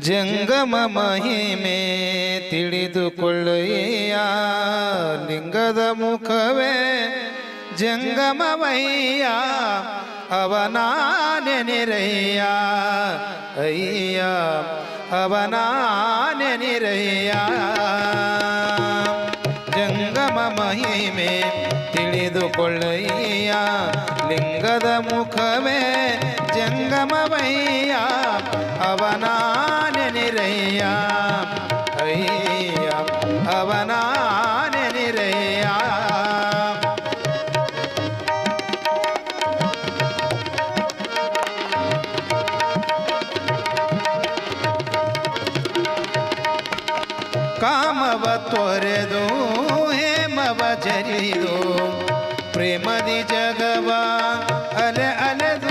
ಜಂಗಮ ಮಹಿಮೆ ತಿಳಿದುಕೊಳ್ಳಯ್ಯ ಲಿಂಗದ ಮುಖವೇ ಜಂಗಮವಯ್ಯ? ಅವನ ನೆನಿರಯ್ಯ ಅಯ್ಯ ಅವನ ನೆನಿರಯ್ಯ ಜಂಗಮ ಮಹಿಮೆ ತಿಳಿದುಕೊಳ್ಳಯ್ಯ ಲಿಂಗದ ಮುಖವೇ ಜಂಗಮವಯ್ಯ? ಅವನ ನೆನಿರಯ್ಯ ಅಯ್ಯ ಅವನ ನೆನಿರಯ್ಯ ಕಾಮವ ತೊರೆದು ಹೇಮವ ಜರಿದು ಪ್ರೇಮದಿ ಜಗವ ಅಲೆ ಅಲೆದು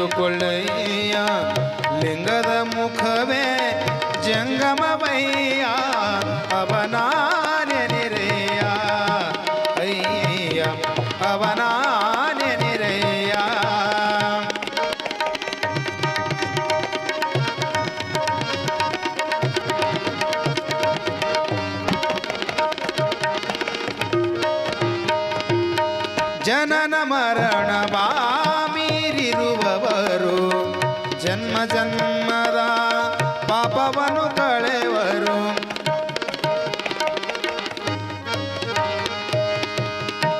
ತಿಳಿದುಕೊಳ್ಳಯ್ಯ ಲಿಂಗದ ಮುಖವೇ ಜಂಗಮವಯ್ಯ ಅವನ ನೆನಿರೆಯ ಅಯ್ಯ ಅವನ ನೆನಿರೆಯ ಜನನ ಮರಣ ಜನ್ಮ ಜನ್ಮದ ಪಾಪವನ್ನು ಕಳೆವರು.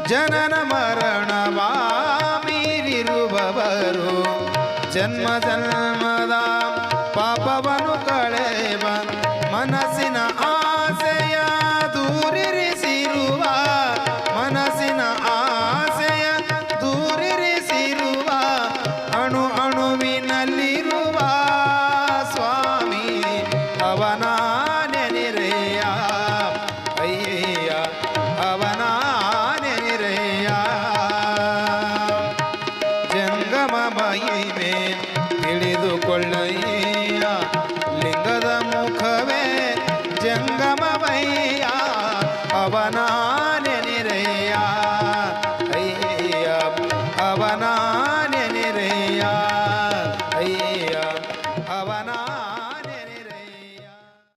ಜನನ ಮರಣ ಮೀರಿರುವವರು. ಜನ್ಮ ಜನ್ಮದ জীবনা